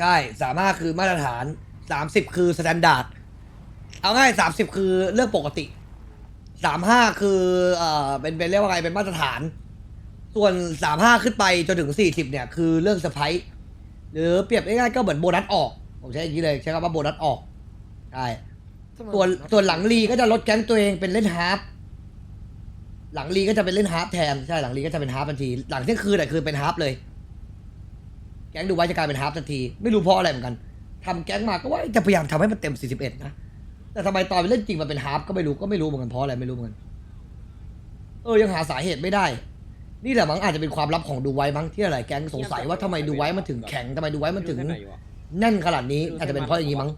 ใช่สามห้าคือมาตรฐานสามสิบคือสแตนดาร์ดเอาง่ายสามสิบคือเรื่องปกติสามห้าคือเอ่อเป็นเป็นเรียกว่าไงเป็นมาตรฐาน ส่วนสามห้าขึ้นไปจนถึงสี่สิบเนี่ยคือเรื่องเซอร์ไพรส์หรือเปรียบง่ายๆก็เหมือนโบนัสออก ผมใช้อย่างนี้เลยใช้คำว่าโบนัสออกใช่ส่วนส่วนหลังลีก็จะลดแก๊งตัวเองเป็นเล่นฮาร์ฟหลังลีก็จะเป็นเล่นฮาร์ฟแทนใช่หลังลีก็จะเป็นฮาร์ฟทันที หลังเที่ยงคืนน่คือเป็นฮาร์ฟเลย แก๊งดูไว้จะกลายเป็นฮาร์ฟทันที ไม่รู้เพราะอะไรเหมือนกันทำแก๊งมาก็ว่าจะพยายามทำให้มันเต็ม 41 นะ แต่ทำไมตอนไปเล่นจริงมันเป็นฮาร์ฟก็ไม่รู้ก็ไม่รู้เหมือนกันเพราะอะไรไม่รู้เหมือนกัน เออยังหาสาเหตุไม่ได้ นี่แหละมั้งอาจจะเป็นความลับของดูไว้มั้งที่หลายแก๊งสงสัยว่าทำไมดูไว้มันถึงแข็งทำไมดูไว้มันถึงแน่นขนาดนี้อาจจะเป็นเพราะอย่างนี้มั้ง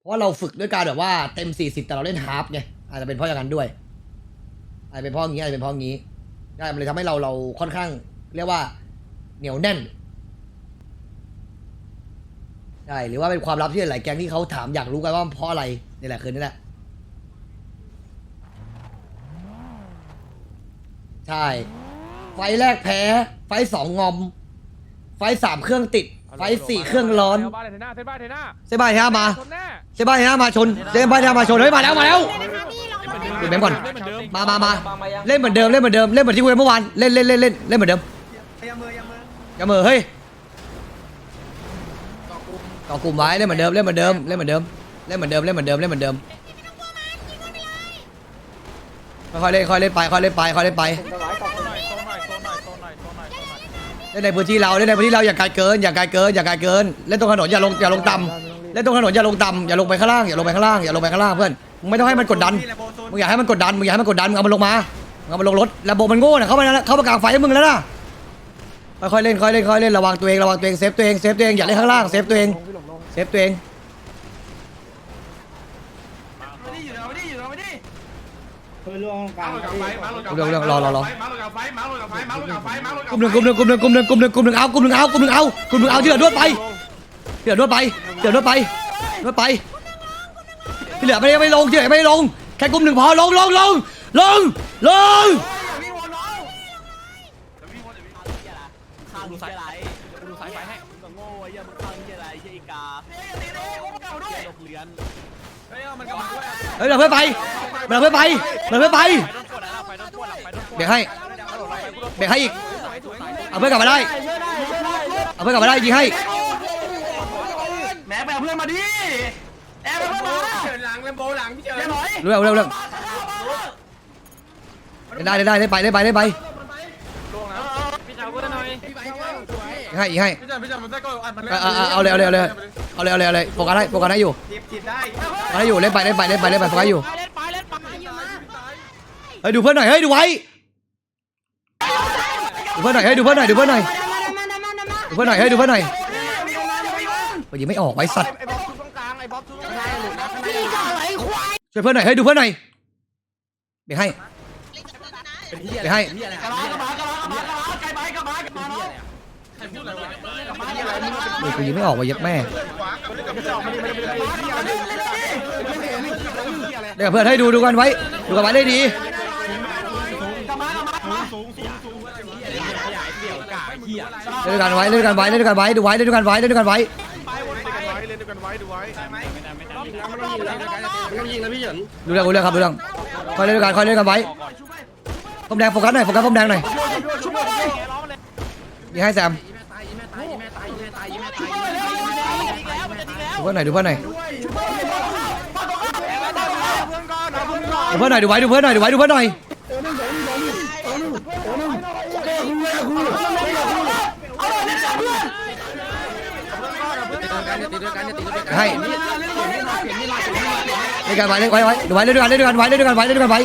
เพราะเราฝึกด้วยการแบบว่าเต็ม 40 แต่เราเล่นฮาร์ฟไงอาจจะเป็นเพราะอย่างนั้นด้วยอาจจะเป็นเพราะอย่างนี้อาจจะเป็นเพราะอย่างนี้ใช่มันเลยทำให้เราเราค่อนข้าง เรียกว่าเหนียวแน่น ใช่หรือว่าเป็นความลับที่หลายแก๊งที่เขาถามอยากรู้กันว่าเพราะอะไรนี่แหละคือนี่แหละใช่ ไฟแรกแพ้ ไฟสองงอม ไฟสามเครื่องติด ไฟสี่เครื่องร้อนบ้านเทน่าเซบ้านเทน่าเซบายฮะมาชนแน่เซบายฮะมาชนเซบายฮะมาชนเฮ้ยมาแล้วมาแล้วเดี๋ยวแบงค์ก่อนเล่นเหมือนเดิมมามามาเล่นเหมือนเดิมเล่นเหมือนเดิมเล่นเหมือนที่คุยกันเมื่อวานเล่นเล่นเล่นเล่นเล่นเหมือนเดิมยังมือยังมืออย่าเหมือเฮ้ย ต่อกลุ่มไว้เล่นเหมือนเดิมเล่นเหมือนเดิมเล่นเหมือนเดิมเล่นเหมือนเดิมเล่นเหมือนเดิมเล่นเหมือนเดิมค่อยๆเล่นค่อยๆเล่นไปค่อยๆเล่นไปค่อยๆเล่นไปเล่นในพื้นที่เราเล่นในพื้นที่เราอย่าไกลเกินอย่าไกลเกินอย่าไกลเกินเล่นตรงถนนอย่าลงอย่าลงต่ำเล่นตรงถนนอย่าลงต่ำอย่าลงไปข้างล่างอย่าลงไปข้างล่างอย่าลงไปข้างล่างเพื่อนมึงไม่ต้องให้มันกดดันมึงอยากให้มันกดดันมึงอยากให้มันกดดันมึงเอามันลงมามึงเอามันลงรถแล้วโบมันโง่น่ะเข้ามาแล้วเข้ามากลางไฟให้มึงแล้วนะ ค่อยๆเล่นค่อยๆเล่นค่อยๆเล่นระวังตัวเองระวังตัวเองเซฟตัวเองเซฟตัวเองอย่าเล่นข้างล่างเซฟตัวเองเซฟตัวเองไม่ได้อยู่เราไม่ได้อยู่เราไม่ได้เพื่อล่วงกลางเรื่องเรื่องรอรอรอมาลงกับไฟมาลงกับไฟมาลงกับไฟมาลงกลุ่มหนึ่งกลุ่มหนึ่งกลุ่มหนึ่งกลุ่มหนึ่งกลุ่มหนึ่งกลุ่มหนึ่งเอากลุ่มหนึ่งเอากลุ่มหนึ่งเอากลุ่มหนึ่งเอาที่เหลือด้วยไปที่เหลือด้วยไปที่เหลือด้วยไปด้วยไปที่เหลือไม่ได้ไม่ลงที่เหลือไม่ได้ลงแค่กลุ่มหนึ่งพอลงลงลงลงลง ข้างดูสายไหลดูสายไฟให้มึงโง่ไอ้เหี้ยมึงข้างที่อะไรเหี้ยอีกาเหี้ยหลบเลือนเฮ้ยมันกลับมาด้วยเฮ้ยเราเพื่อนไปเราเพื่อนไปเราเพื่อนไปไปโดนปวดแล้วไปโดนปวดไปโดนปวดเบรกให้เบรกให้อีกเอาเพื่อนกลับมาได้เอาเพื่อนกลับมาได้ยิงให้แหมไปเอาเพื่อนมาดิแอบไปเพื่อนมาเฉินหลังเลมโบหลังพี่เฉินเดี๋ยวหน่อยเร็วเร็วเร็วเล่นได้เล่นได้เล่นไปเล่นไปเล่นไป ล่วงนะพี่ชาวก็ได้หน่อย ยิง ให้ให้ พี่เฉินพี่เฉินมันได้ก็อัดมันเอาเอาเอาเอาเลยเอาเลยเอาเลย เอาเลยเอาเลยเอาเลยโฟกัสให้โฟกัสให้อยู่จีบจีบได้โฟกัสให้อยู่เล่นไปเล่นไปเล่นไปเล่นไปโฟกัสอยู่เล่นไปเล่นไปเฮ้ยดูเพื่อนหน่อยเฮ้ยดูไว้ดูเพื่อนหน่อยเฮ้ยดูเพื่อนหน่อยดูเพื่อนหน่อยดูเพื่อนหน่อยเฮ้ยดูเพื่อนหน่อยโอ้ยยิงไม่ออกไว้สัตว์ไอ้บ๊อบชุดตรงกลางไอ้บ๊อบชุดตรงกลางหลุดนะข้างในช่วยเพื่อนหน่อยเฮ้ยดูเพื่อนหน่อยเบรกให้เบรกให้กระ โอ้ยกูยิงไม่ออกไว้ยัดแม่เดี๋ยวเพื่อนให้ดูดูกันไว้ดูกันไว้ได้ดีเล่นด้วยกันไว้เล่นด้วยกันไว้เล่นด้วยกันไว้ดูไว้เล่นด้วยกันไว้เล่นด้วยกันไว้เล่นด้วยกันไว้ดูไว้ดูเรื่องดูเรื่องครับดูเรื่องคอยเล่นด้วยกันคอยเล่นด้วยกันไว้ผมแดงโฟกัสหน่อยโฟกัสผมแดงหน่อยยิงให้แซม ดูเพื่อนหน่อยดูเพื่อนหน่อยดูเพื่อนหน่อยดูไว้ดูเพื่อนหน่อยดูไว้ดูเพื่อนหน่อยให้เล่นกันไว้เล่นไว้ไว้ดูไว้เล่นด้วยกันเล่นด้วยกันไว้เล่นด้วยกันไว้เล่นด้วยกันไว้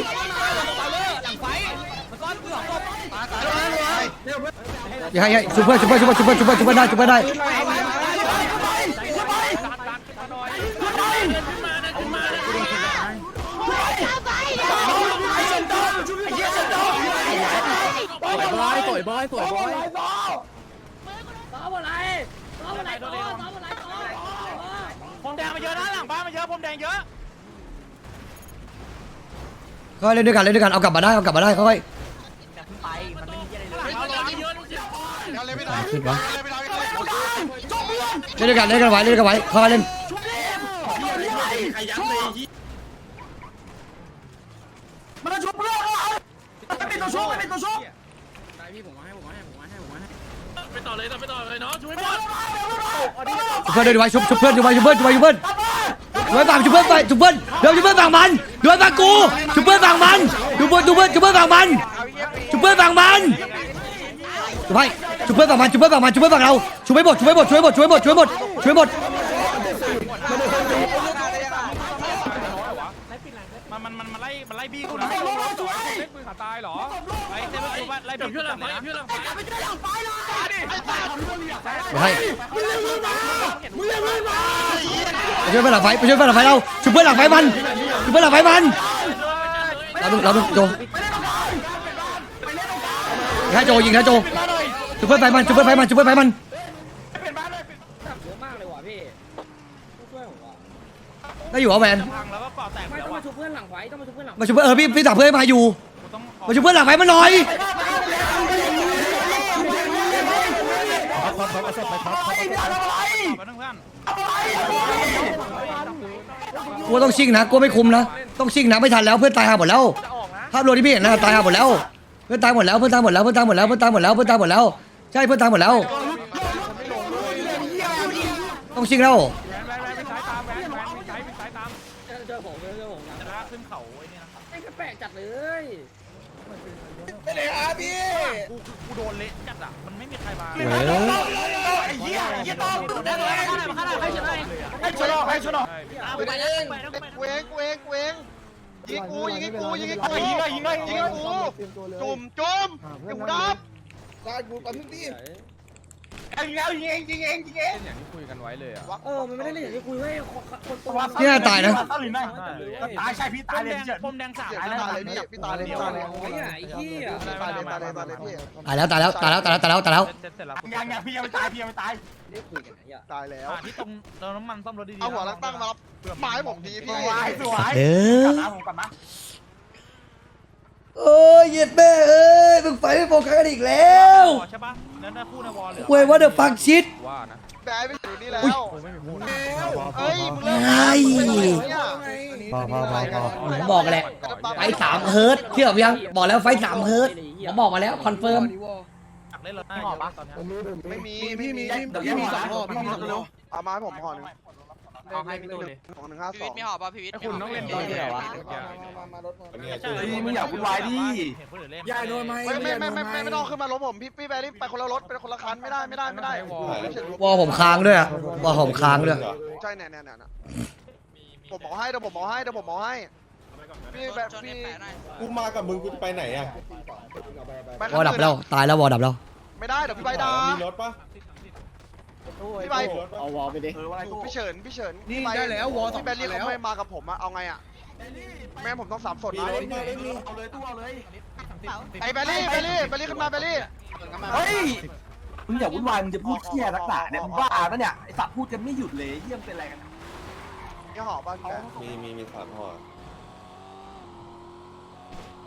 อย่าให้ให้ชุบเพื่อนชุบเพื่อนชุบเพื่อนชุบเพื่อนชุบเพื่อนชุบเพื่อนได้ชุบเพื่อได้ ผมแดงมาเยอะนะหลังบ้านมาเยอะผมแดงเยอะก็เล่นด้วยกันเล่นด้วยกันเอากลับมาได้เอากลับมาได้ค่อยแต่เพิ่งไปมันไม่มีอะไรเลยๆขึ้นวะเล่นด้วยกันเล่นกันไว้เล่นกันไว้เข้ามาเล่นใครยัดเลยที่มันจะชุบเพื่อนไม่เป็นตัวชุบไม่เป็นตัวชุบ ไปต่อเลยไปต่อเลยเนาะช่วยหมดชุบเพื่อนด้วยไว้ชุบชุบเพื่อนด้วยว้ชุบเพื่อนชุบเพื่อนชุบเพื่อนด้วยฝั่งชุบเพื่อนไปชุบเพื่อนเดี๋ยวชุบเพื่อนฝั่งมันด้วยฝั่งกูชุบเพื่อนฝั่งมันชุบเพื่อนชุบเพื่อนชุบเพื่อนฝั่งมันชุบเพื่อนฝั่งมันชุบให้ชุบเพื่อนฝั่งมันชุบเพื่อนฝั่งมันชุบเพื่อนฝั่งเราชุบให้หมดชุบให้หมดชุบให้หมดชุบให้หมดชุบให้หมดชุบให้หมดมันมันมันมันไล่มันไล่บี้กูนะเล่นปืนขาตายเหรอไอ้เต้นกูไล่บี้เพื่อนหลังไฟเพื่อนห ลังไฟเดี๋ยวให้ไปช่วยเพื่อนหลังไฟไปช่วยเพื่อนหลังไฟเราชุบเพื่อนหลังไฟมันชุบเพื่อนหลังไฟมันเราดูเราดูโจยิงให้โจยิงให้โจชุบเพื่อนไฟมันชุบเพื่อนไฟมันชุบเพื่อนไฟมันเพี่ช่วยผมว่ะได้อยู่เหรอแวนแล้วก็เกาะแตกไม่แล้วต้องมาเพื่อนหลังไฟต้องมาชุบเพื่อนหลังมาชุบเพื่อนเออพี่พี่สั่งเพื่อนให้มาอยู่มาชุบเพื่อนหลังไฟมาหน่อย มาเพื่อนเพื่อน กูต้องชิงนะกูไม่คุมนะต้องชิงนะไม่ทันแล้วเพื่อนตายหาหมดแล้วภาพรวมที่พี่เห็นนะตายหาหมดแล้ว เพื่อนตายหมดแล้วเพื่อนตายหมดแล้วเพื่อนตายหมดแล้วเพื่อนตายหมดแล้วเพื่อนตายหมดแล้วใช่เพื่อนตายหมดแล้ว ต้องชิงแล้วแวนแวนแวนไมแวนแปซ้ายไปซ้ายเจอผมเจอเจอผมนะจะลากขึ้นเขาไอ้นี่นะไอ้กระแปลกจัดเลย กูกูโดนเละจัดอะ มันไม่มีใครมาไอ้เหี้ยไอ้เหี้ยต้อมได้เลยให้ชนอให้ชนอไปเองกูเองกูเองกูเองยิงกูยิงให้กูยิงให้กูยิงเลยยิงเลยยิยิงงเลให้ยกูจุ่มจุ่ม เดี๋ยวกูดับยิงแล้วยิงเองยิงเองยิงเองเออ มันไม่ได้เล่นอย่างที่คุยไว้คนตัวพี่น่ตายนะตายตายใช่พี่ตายเลยงเฉินปมแดงสามตายเลยพี่พี่ตายเลยพี่ตายเลยไอ้ไอ้ขี้อะตายเลยตายเลยตายเลยพี่ตายแล้วตายแล้วตายแล้วตายแล้วตายแล้วตายแล้วเสร็จเสร็จแล้วยังยังพี่ยังไม่ตายพี่ยังไม่ตายได้คุยกันไอ้เหี้ยตายแล้ว ที่ตรงเติมน้ำมันซ่อมรถดีๆเอาหัวลังตั้งมารับหมายผมดีพี่สวยสวยเออกลับมาผมกลับมาโอ้ยเหยียดแม่เอ้ยมึง ไฟไม่โฟกัสกันอีกแล้วใช่ปะนั่นน่ะคู่ในวอลเหลือเว้ยว่าเดอะฟังชิดว่านะแบไปอยู่นี่แล้วกูไม่มีพูดเฮ้ยมึงเลิกไอ้พอพอพอพอผมบอกแหละไฟสามเฮิร์ตเชื่อผมยังบอกแล้วไฟสามเฮิร์ตผมบอกมาแล้วคอนเฟิร์มอยากเล่นรถหน้าเยอะปะตอนนี้ไม่มีพี่มีพี่มีสองรอบพี่มีสองรอบเอามาให้ผมห่อหนึ่ง เอาให้พี่ตูเลยของหนึ่งห้าสพีอวิงทย์มีหอบป่ะพีวิทย์คุณต้องเล่นตอนที่ไหนวะมึงอยากวุ่นวายดิเห็นคนอื่นเล่นยายโดนไหมไม่ไม่ไม่ไม่ไม่ไม่ต้องขึ้นมารถผมพี่พี่แบรี่ไปคนละรถไปคนละคันไม่ได้ไม่ได้ไม่ได้วอลผมค้างด้วยอะวอลผมค้างด้วย ใช่เนี่ยเนี่ยเนี่ยผมบอกให้เดี๋ยวผมบอกให้เดี๋ยวผมบอกให้พี่แบบชนพี่เอฟแปดหน่อยกูมากับมึงกูไปไหนอะวอลดับแล้ว ตายแล้ววอลดับแล้ว ไม่ได้เดี๋ยวพี่ใบดามีรถปะ พี่ใบรถปะเอาวอลไปดิเออว่าพี่เฉินพี่เฉินนี่ได้แล้ววอพี่แบรี่เขาไม่มากับผมอะเอาไงอะแม่ผมต้องสามสดมีนะรถปะเอาเลยตู้เอาเลยไอ้แบรี่แบรี่แบรี่ขึ้นมาแบรี่เฮ้ยมึงอย่าวุ่นวายมึงจะพูดเที่ยรักษาเนี่ยมึงบ้าปะเนี่ยไอ้สัตว์พูดกันไม่หยุดเลยเยี่ยมเป็นอะไรกันยี่ห้อป่ะพี่แบมีมีมีสามห่อ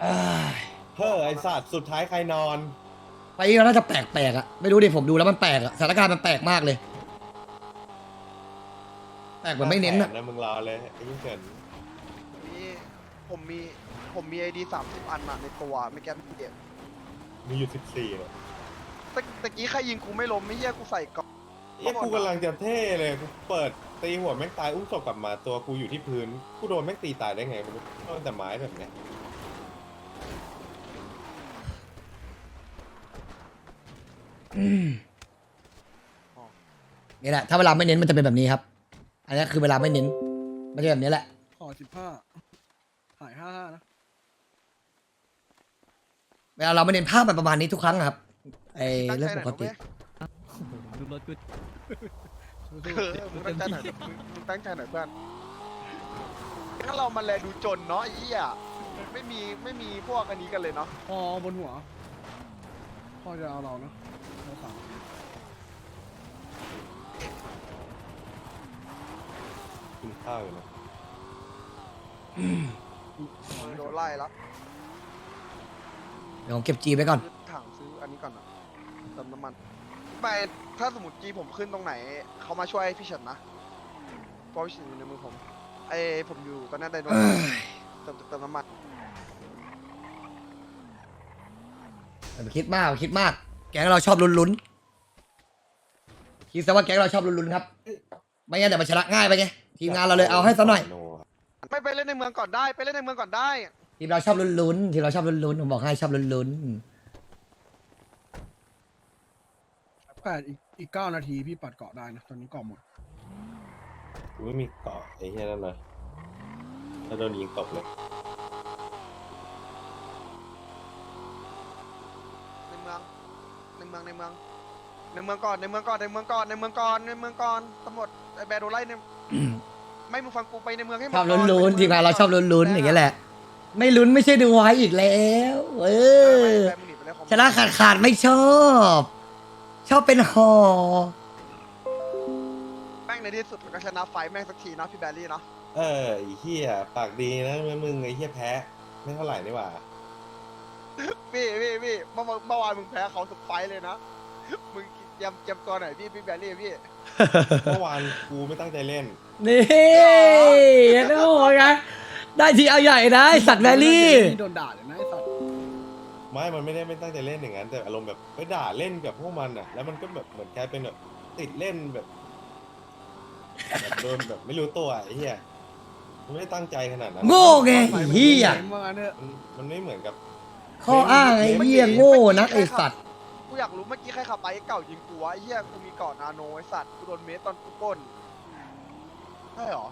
เอ้ยเฮ้อไอสัตว์สุดท้ายใครนอน ไฟนี้เราน่าจะแปลกๆอะไม่รู้ดิผมดูแล้วมันแปลกอะสถานการณ์มันแปลกมากเลย แปลกเหมือนไม่เน้นอะนะมึงรอเลยไอ้ยิ่งเกินมีผมมีผมมีไอดีสามสิบอันอะในตัวไม่แก้ไม่เก็บมีอยู่สิบสี่เลยตะตะกี้ใครยิงกูไม่ล้มไม่เหี้ยกูใส่กล่องเอ้ยกูกำลังจะเท่เลยกูเปิดตีหัวแม่งตายอุ้มศพกลับมาตัวกูอยู่ที่พื้นกูโดนแม่งตีตายได้ไงกูโดนแต่ไม้แบบเนี้ย นี่แหละ ถ้าเวลาไม่เน้นมันจะเป็นแบบนี้ครับ อันนี้คือเวลาไม่เน้น มันจะแบบนี้แหละห่อสิบห้าหายห้าห้านะ เวลาเราไม่เน้นภาพมันประมาณนี้ทุกครั้งอะครับ ไอ้เรื่องปกติ ดูรถกูเออมึงตั้งใจหน่อยมึงมึงตั้งใจหน่อยเพื่อนถ้าเรามาแลดูจนเนาะไอ้เหี้ยไม่มีไม่มีพวกอันนี้กันเลยเนาะพอบนหัว พ่อจะเอาเราเนาะ เราสามกินข้าวอยู่นะโดนไล่แล้วเดี๋ยวผมเก็บจีไว้ก่อน ซื้อถังซื้ออันนี้ก่อนอะเติมน้ำมันไม่ถ้าสมมติจีผมขึ้นตรงไหน เขามาช่วยพี่เฉินนะเพราะพี่เฉินอยู่ในมือผมไอผมอยู่ตอนนั้นไดโนเติมเติมน้ำมัน อย่าไปคิดมากอย่าไปคิดมาก แก๊งเราชอบลุ้นๆคิดซะว่าแก๊งเราชอบลุ้นๆครับ ไม่งั้นเดี๋ยวมันชนะง่ายไปไงทีมงานเราเลยเอาให้ซะหน่อยโครับไม่ไปเล่นในเมืองก่อนได้ไปเล่นในเมืองก่อนได้ ทีมเราชอบลุ้นๆทีมเราชอบลุ้นๆผมบอกให้ชอบลุ้นแปดอีกอีกเก้านาทีพี่ปัดเกาะได้นะตอนนี้เกาะหมดกูไม่มีเกาะไอ้เหี้ยนั่นเลยถ้าโดนยิงตกเลย ในเมือง ในเมืองในเมือง ในเมืองก่อนในเมืองก่อนในเมืองก่อนในเมืองก่อนในเมืองก่อนตำรวจไอแบร์โดนไล่ในไม่มึงฟังกูไปในเมืองให้หมๆดชอบก่ลุ้นๆทีมงานเราชอบลุ้นๆอย่างเงี้ยแหละ ไม่ลุ้นไม่ใช่ดูไว้อีกแล้ว เออแบร์มึงหนีไปเลยของชนะขาดขาดๆไม่ชอบ ชอบเป็นหอ แม่งในที่สุดมันก็ชนะไฟท์แม่งสักทีเนาะพี่แบรี่เนาะ เออไอ้เหี้ยปากดีนะมึงไอ้เหี้ยแพ้ ไม่เท่าไหร่นี่หว่า พี่พี่พี่เมื่อวานเมื่อวานมึงแพ้เขาสุดไฟท์เลยนะ มึงเตรียมเตรียมตัวหน่อยพี่พี่แบรี่พี่ เมื่อวานกูไม่ตั้งใจเล่นนี่เห็นไหมโอ้ยไงได้ทีเอาใหญ่นะไอ้สัตว์แวลลี่นี่โดนด่าเลยนะไอ้สัตว์ไม่มันไม่ได้ไม่ตั้งใจเล่นอย่างนั้น แต่อารมณ์แบบไปด่าเล่นกับพวกมันอะ แล้วมันก็แบบเหมือนกลายเป็นแบบติดเล่นแบบแบบโดนแบบไม่รู้ตัวไอ้เหี้ยมันไม่ได้ตั้งใจขนาดนั้นโง่ไงไอ้เฮียเมื่อวานเนี่ยมันมันไม่เหมือนกับ ข้ออ้างไอ้เฮียโง่นักไอ้สัตว์กูอยากรู้เมื่อกี้ใครขับไปเก่ายิงกูวะไอ้เหี้ยกูมีเกาะนาโนไอ้สัตว์กูโดนเมสตอนกูปล้นใช่หรอ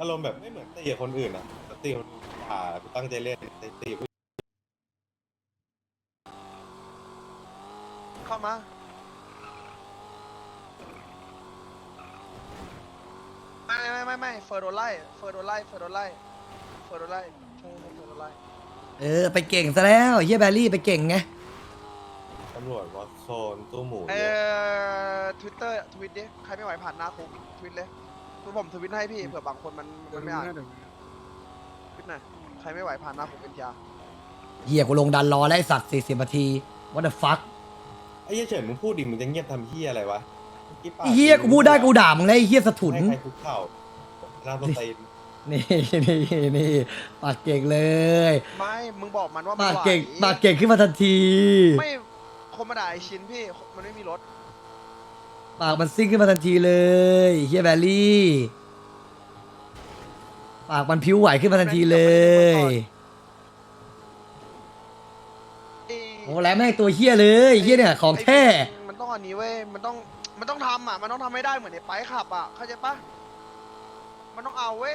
อารมณ์แบบไม่เหมือนตีกับคนอื่นอะตีคนด่ากูตั้งใจเล่นแต่ตีกับเข้ามาไม่ไม่ไม่ไม่เฟอร์โดนไล่เฟอร์โดนไล่เฟอร์โดนไล่เฟอร์โดนไล่ เออไปเก่งซะแล้วไอ้เฮียแบลลี่ไปเก่งไงตำรวจวอตโซนตู้หมูเอเนี่ยอทวิตเตอร์ทวิตดิใครไม่ไหวผ่านหน้าคุกทวิตเลยคือผมทวิตให้พี่เผื่อบางคนมันเดี๋มัยวนดูไม่อ่านนะเดี๋ยวดูนะทวิตหน่อยใครไม่ไหวผ่านหน้าคุกเป็นยาเฮียกูลงดันรอแล้วไอ้สัตว์สี่สิบนาที what the fuck ไอ้เหี้ยเฉินมึงพูดดิมึงจะเงียบทำเหี้ยอะไรวะมื่อปาไอ้เฮียกูพูดได้กูด่ามึงเลยไอ้เฮียสถุน ให้ใครคุกเข่าหน้าต้นตีน นี่นี่นี่ปากเก่งเลยไม่ มึงบอกมันว่ามันปากไหวเก่งปากเก่งขึ้นมาทันที ไม่คนมาด่าไอชินพี่ มันไม่มีรถ ปากมันซิ่งขึ้นมาทันทีเลยเฮียแบลลี่ ปากมันผิวไหวขึ้นมาทันทีเลยไอ้โอ้แล้วแม่งตัวเฮียเลยเฮียเนี่ยของแท้ไอ้มันต้องอันนี้เว้ย มันต้อง มันต้องทำอะ มันต้องทำให้ได้เหมือนไอ้ไปขับอะ เข้าใจปะมันต้องเอาเว้ย